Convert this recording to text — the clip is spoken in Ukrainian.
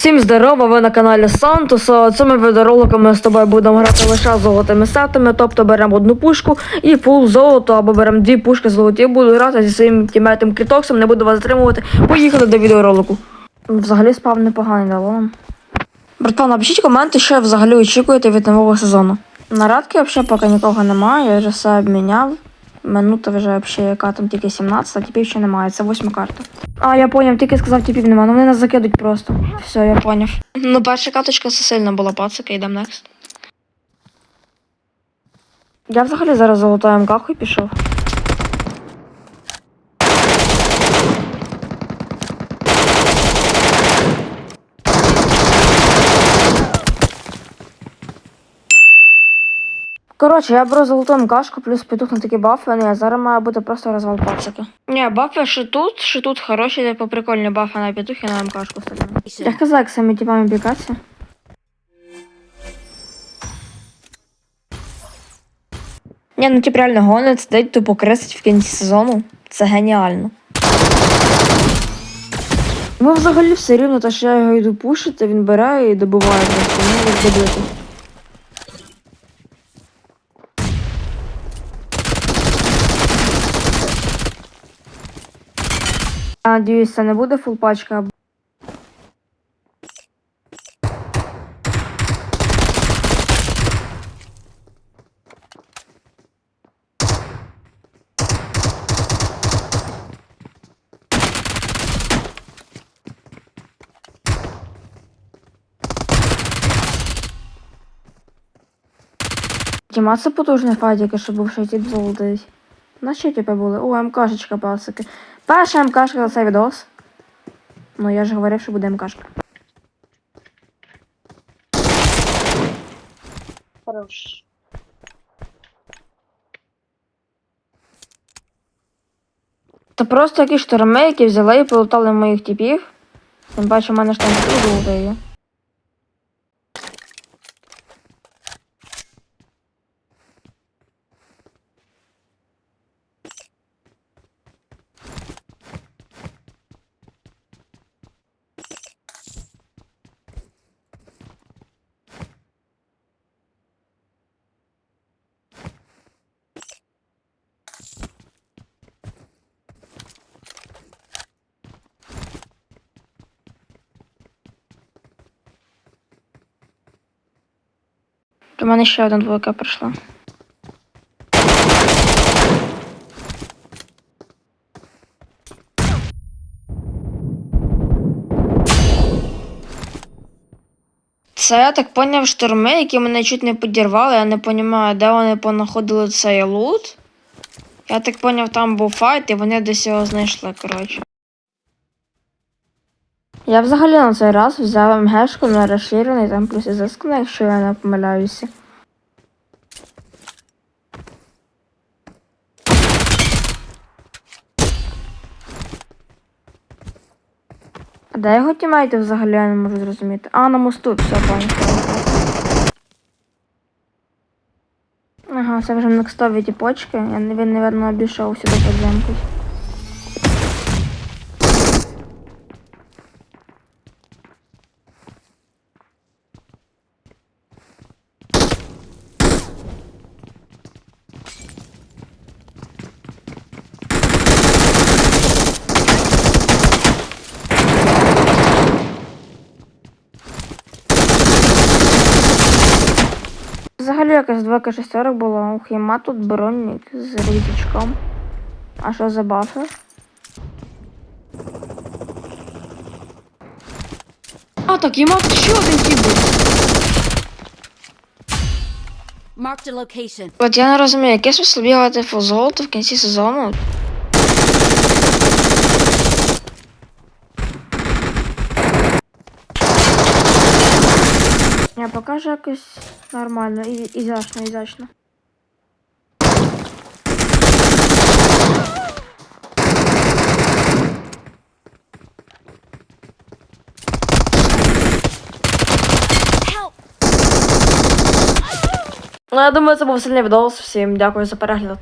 Всім здорово, ви на каналі Сантоса. Цими відеороликами ми з тобою будемо грати лише з золотими сетами, тобто беремо одну пушку і фул золото, або беремо дві пушки золоті. Буду грати зі своїм тімейтом Крітоксом, не буду вас затримувати. Поїхали до відеоролику. Взагалі спав непоганий нам. Братва, напишіть коменти, що взагалі очікуєте від нового сезону. На радки взагалі поки нікого немає, я вже все обміняв. Минута вже взагалі яка там тільки 17, а типів ще немає, це восьма карта. А, я поняв, тільки сказав типів немає, ну вони нас закидуть просто. Все, я поняв. Ну, перша каточка це сильно була пацика, йдемо next. Я взагалі зараз золотою МК і пішов. Коротше, я беру золоту МКшку, плюс петух на такі бафи, а зараз має бути просто розвал пацики. Ні, бафи що тут, що тут хороші, типу прикольні бафи на петух і на МКшку стріляю. Я казав, як самі типами бігатися. Ні, ну тип реально гонить, сидить тупо кресить в кінці сезону. Це геніально. Ну, взагалі все рівно, та що я його йду пушити, він бере і добиває просто, ну, як добити. Я надіюсь, це не буде фул пачка. Діма, це потужний файтик, що був ще й ті золотий. На що тебе були? О, МКшечка, пасики. Перша МКшка за цей відос. Ну я ж говорив, що буде МКшка. Хорош. Це просто якісь шторми, які взяли і полутали моїх типів. Тим паче, в мене ж там До мене ще один двойка прийшла. Це я так поняв шторми, які мене чуть не підірвали. Я не розумію, де вони понаходили цей лут. Я так поняв, там був файт, і вони десь його знайшли, коротше. Я взагалі на цей раз взяв МГшку на розширений, там плюс і заскне, якщо я не помиляюся. А де його тімейти взагалі я не можу зрозуміти. А, на мосту, все, понял. Ага, це вже некстові ті почки. Я, він, напевно, обійшов сюди підземку. Взагалі якась двойка шестерок була. Ух, єма тут бронник з різічком. А що за бафи? А, так, єма тут ще один був. Marked a location. От я не розумію, яке смисло бігати золото в кінці сезону. Покажу якось нормально, і, ізящно, ізящно. Ну, я думаю, це був сильний відос. Всім дякую за перегляд.